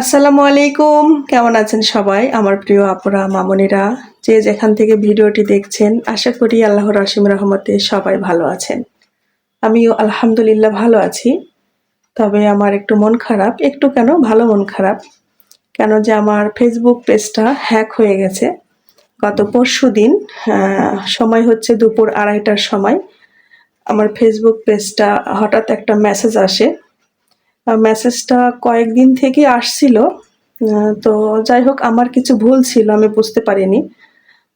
আসসালামু আলাইকুম। কেমন আছেন সবাই? আমার প্রিয় আপুরা, মামনিরা, যে যেখান থেকে ভিডিওটি দেখছেন, আশা করি আল্লাহর রসিম রহমতে সবাই ভালো আছেন। আমিও আলহামদুলিল্লাহ ভালো আছি। তবে আমার একটু মন খারাপ, একটু কেন? ভালো মন খারাপ। কেন যে আমার ফেসবুক পেজটা হ্যাক হয়ে গেছে। গত পরশু দিন সময় হচ্ছে দুপুর আড়াইটার সময়, আমার ফেসবুক পেজটা হঠাৎ একটা মেসেজ আসে। মেসেজটা কয়েকদিন থেকে আসছিল। তো যাই হোক, আমার কিছু ভুল ছিল, আমি বুঝতে পারিনি।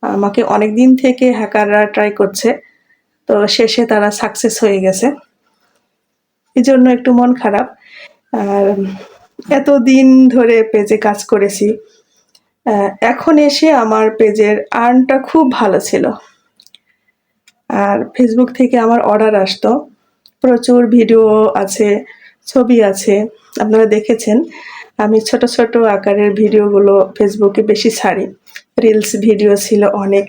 আমাকে অনেক দিন থেকে হ্যাকাররা ট্রাই করছে। তো শেষে তারা সাকসেস হয়ে গেছে। এই জন্য একটু মন খারাপ। আর এতদিন ধরে পেজে কাজ করেছি। এখন এসে আমার পেজের আর্নটা খুব ভালো ছিল। আর ফেসবুক থেকে আমার অর্ডার আসতো। প্রচুর ভিডিও আছে। ছবি আছে, আপনারা দেখেছেন। আমি ছোট ছোট আকারের ভিডিওগুলো ফেসবুকে বেশি ছাড়ি। রিলস ভিডিও ছিল অনেক।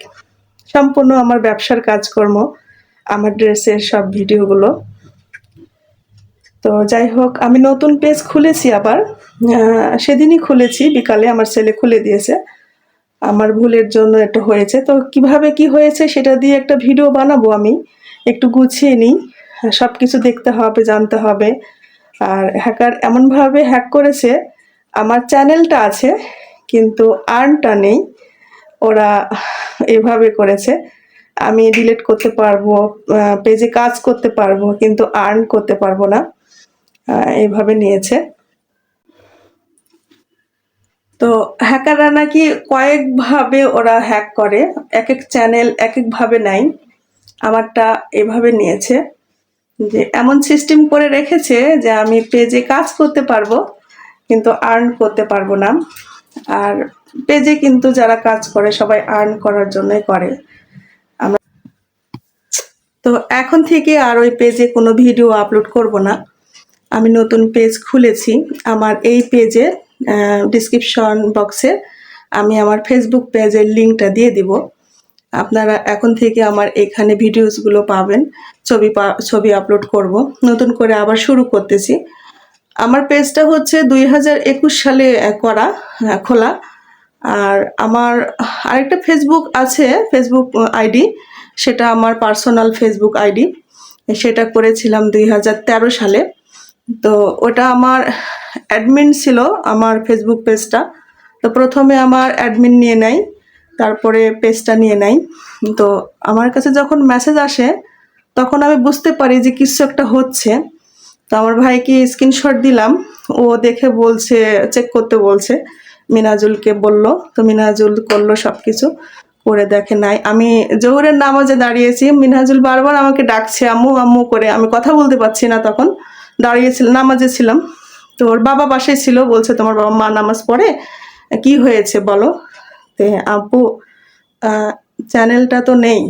সম্পূর্ণ আমার ব্যবসার কাজকর্ম, আমার ড্রেসের সব ভিডিওগুলো। তো যাই হোক, আমি নতুন পেজ খুলেছি আবার। সেদিনই খুলেছি, বিকালে আমার ছেলে খুলে দিয়েছে। আমার ভুলের জন্য এটা হয়েছে। তো কীভাবে কি হয়েছে সেটা দিয়ে একটা ভিডিও বানাবো আমি। একটু গুছিয়ে নিই। সব কিছু দেখতে হবে, জানতে হবে। আর হ্যাকার এমনভাবে হ্যাক করেছে আমার চ্যানেলটা আছে কিন্তু আর্নটা নেই। ওরা এভাবে করেছে। আমি ডিলিট করতে পারব পেজে কাজ করতে পারব কিন্তু আর্ন করতে পারব না। আহ, এইভাবে নিয়েছে। তো হ্যাকাররা নাকি কয়েকভাবে ওরা হ্যাক করে এক এক চ্যানেল এক একভাবে নেয়। আমারটা এভাবে নিয়েছে। যে এমন সিস্টেম করে রেখেছে যে আমি পেজে কাজ করতে পারব, কিন্তু আর্ন করতে পারব না। আর পেজে কিন্তু যারা কাজ করে, সবাই আর্ন করার জন্যই করে। তো এখন থেকে আর ওই পেজে কোনো ভিডিও আপলোড করব না। আমি নতুন পেজ খুলেছি। আমার এই পেজে ডিসক্রিপশন বক্সে আমি আমার ফেসবুক পেজের লিঙ্কটা দিয়ে দিব। আপনারা এখন থেকে আমার এখানে ভিডিওসগুলো পাবেন, ছবি ছবি আপলোড করব। নতুন করে আবার শুরু করতেছি। আমার পেজটা হচ্ছে দুই হাজার একুশ সালে করা খোলা। আর আমার আরেকটা ফেসবুক আছে ফেসবুক আইডি সেটা আমার পার্সোনাল ফেসবুক আইডি সেটা করেছিলাম দুই হাজার তেরো সালে। তো ওটা আমার অ্যাডমিন ছিল, আমার ফেসবুক পেজটা তো প্রথমে আমার অ্যাডমিন নিয়ে নেয়। তারপরে পেজটা নিয়ে নেয় তো আমার কাছে যখন মেসেজ আসে, তখন আমি বুঝতে পারি যে কিছু একটা হচ্ছে। তো আমার ভাইকে স্ক্রিনশট দিলাম। ও দেখে বলছে চেক করতে বলছে। মিনাজুলকে বলল। তো মিনাজুল করল সব কিছু করে দেখে নাই। আমি জোহরের নামাজে দাঁড়িয়েছি। মিনাজুল বারবার আমাকে ডাকছে, আম্মু আম্মু, করে। আমি কথা বলতে পারছি না তখন। দাঁড়িয়েছিলাম নামাজে ছিলাম। তো ওর বাবা পাশে ছিল। বলছে, তোমার বাবা মা নামাজ পড়ে? কি হয়েছে বলো? তে আপু চ্যানেলটা তো নেই।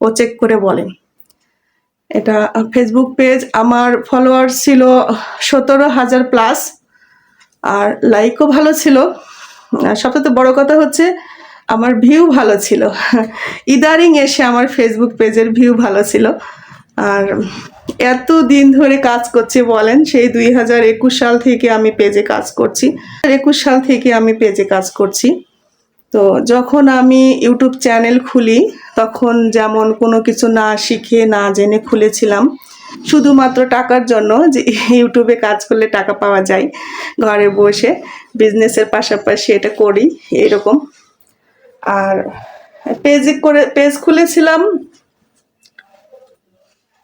ও চেক করে বলেন এটা ফেসবুক পেজ আমার ফলোয়ার ছিল সতেরো হাজার প্লাস আর লাইকও ভালো ছিল। আর সবথেকে বড় কথা হচ্ছে, আমার ভিউ ভালো ছিল। ইদারিং এসে আমার ফেসবুক পেজের ভিউ ভালো ছিল। আর এত দিন ধরে কাজ করছে বলেন, সেই দুই হাজার একুশ সাল থেকে আমি পেজে কাজ করছি। একুশ সাল থেকে আমি পেজে কাজ করছি। তো যখন আমি ইউটিউব চ্যানেল খুলি, তখন যেমন কোনো কিছু না শিখে, না জেনে খুলেছিলাম, শুধুমাত্র টাকার জন্য যে ইউটিউবে কাজ করলে টাকা পাওয়া যায়, ঘরে বসে বিজনেসের পাশাপাশি এটা করি এরকম আর পেজে করে, পেজ খুলেছিলাম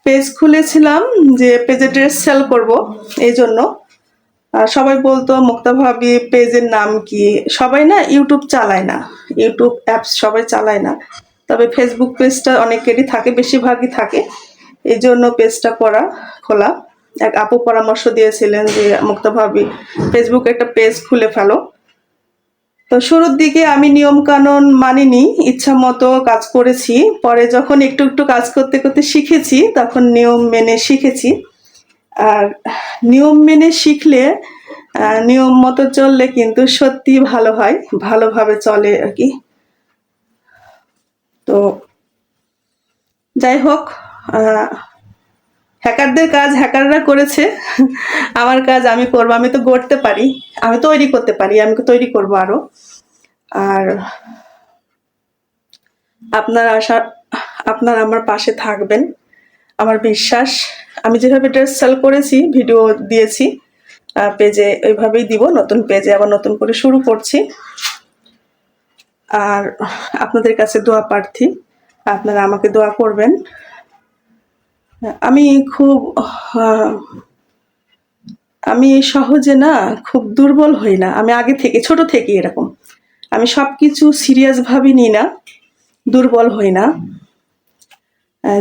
পেজ খুলেছিলাম যে পেজে ড্রেস সেল করব, এই জন্য। সবাই বলতো মুক্তা ভাবি পেজের নাম কি? সবাই না ইউটিউব চালায় না। ইউটিউব অ্যাপস সবাই চালায় না। তবে ফেসবুক পেজটা অনেকেরই থাকে, বেশিরভাগই থাকে। এই জন্য পেজটা করা খোলা। এক আপু পরামর্শ দিয়েছিলেন যে, মুক্তা ভাবি ফেসবুক একটা পেজ খুলে ফেলো। তো শুরুর দিকে আমি নিয়ম কানুন মানিনি, ইচ্ছা মতো কাজ করেছি। পরে যখন একটু একটু কাজ করতে করতে শিখেছি, তখন নিয়ম মেনে শিখেছি। আর নিয়ম মেনে শিখলে নিয়ম মতো চললে কিন্তু সত্যি ভালো হয়, ভালোভাবে চলে আর কি। তো যাই হোক হ্যাকারদের কাজ হ্যাকাররা করেছে, আমার কাজ আমি করব, আমি তো গড়তে পারি, আমি তৈরি করতে পারি, আমি তৈরি করব আরও। আর আপনার আশা, আপনার আমার পাশে থাকবেন, আমার বিশ্বাস। আমি যেভাবে ড্রেস সেল করেছি ভিডিও দিয়েছি পেজে ওইভাবেই দিব, নতুন পেজে আবার নতুন করে শুরু করছি। আর আপনাদের কাছে দোয়া প্রার্থী, আপনারা আমাকে দোয়া করবেন। আমি খুব আমি সহজে না খুব দুর্বল হই না। আমি আগে থেকে, ছোট থেকে এরকম। আমি সব কিছু সিরিয়াস ভাবে নিই না, দুর্বল হই না।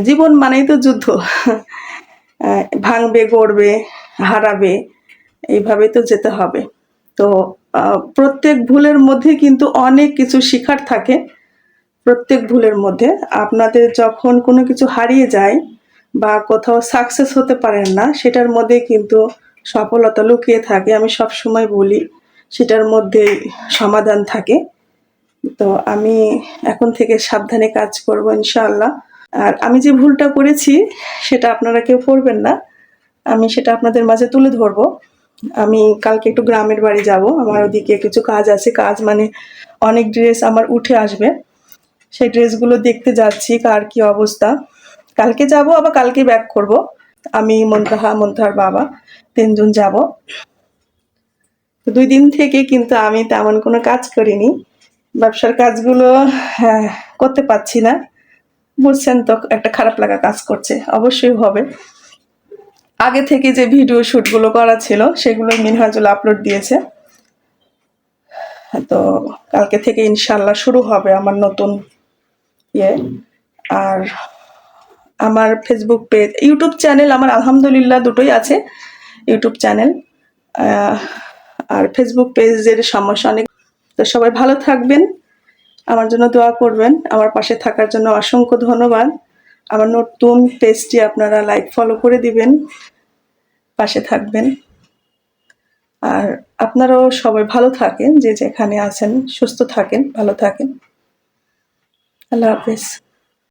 জীবন মানেই তো যুদ্ধ। ভাঙবে, গড়বে, হারাবে, এইভাবে তো যেতে হবে। তো প্রত্যেক ভুলের মধ্যে কিন্তু অনেক কিছু শিখার থাকে। প্রত্যেক ভুলের মধ্যে। আপনাদের যখন কোনো কিছু হারিয়ে যায় বা কোথাও সাকসেস হতে পারেন না, সেটার মধ্যে কিন্তু সফলতা লুকিয়ে থাকে। আমি সব সময় বলি, সেটার মধ্যেই সমাধান থাকে। তো আমি এখন থেকে সাবধানে কাজ করব ইনশাআল্লাহ। আর আমি যে ভুলটা করেছি সেটা আপনারা কেউ করবেন না। আমি সেটা আপনাদের মাঝে তুলে ধরবো। আমি কালকে একটু গ্রামের বাড়ি যাব আমার ওদিকে কিছু কাজ আছে। কাজ মানে অনেক ড্রেস আমার উঠে আসবে। সেই ড্রেসগুলো দেখতে যাচ্ছি কার কি অবস্থা। কালকে যাব আবার কালকে ব্যাক করব। আমি মন্তাহা মন্তাহার বাবা তিনজন যাব। দুই দিন থেকে কিন্তু আমি তেমন কোনো কাজ করিনি। ব্যবসার কাজগুলো হ্যাঁ, করতে পারছি না। বুঝছেন তো, একটা খারাপ লাগা কাজ করছে। অবশ্যই হবে। আগে থেকে যে ভিডিও শ্যুটগুলো করা ছিল সেগুলো মিনহাজুল আপলোড দিয়েছে। তো কালকে থেকে ইনশাল্লাহ শুরু হবে আমার নতুন ইয়ে। আর আমার ফেসবুক পেজ ইউটিউব চ্যানেল আমার আলহামদুলিল্লাহ দুটোই আছে ইউটিউব চ্যানেল আর ফেসবুক পেজের সমস্যা অনেক। তো সবাই ভালো থাকবেন। আমার জন্য দোয়া করবেন। আমার পাশে থাকার জন্য অসংখ্য ধন্যবাদ। আমার নতুন পেজটি আপনারা লাইক ফলো করে দিবেন। পাশে থাকবেন। আর আপনারাও সবাই ভালো থাকেন, যে যেখানে আছেন, সুস্থ থাকেন, ভালো থাকেন। আল্লাহ হাফেজ।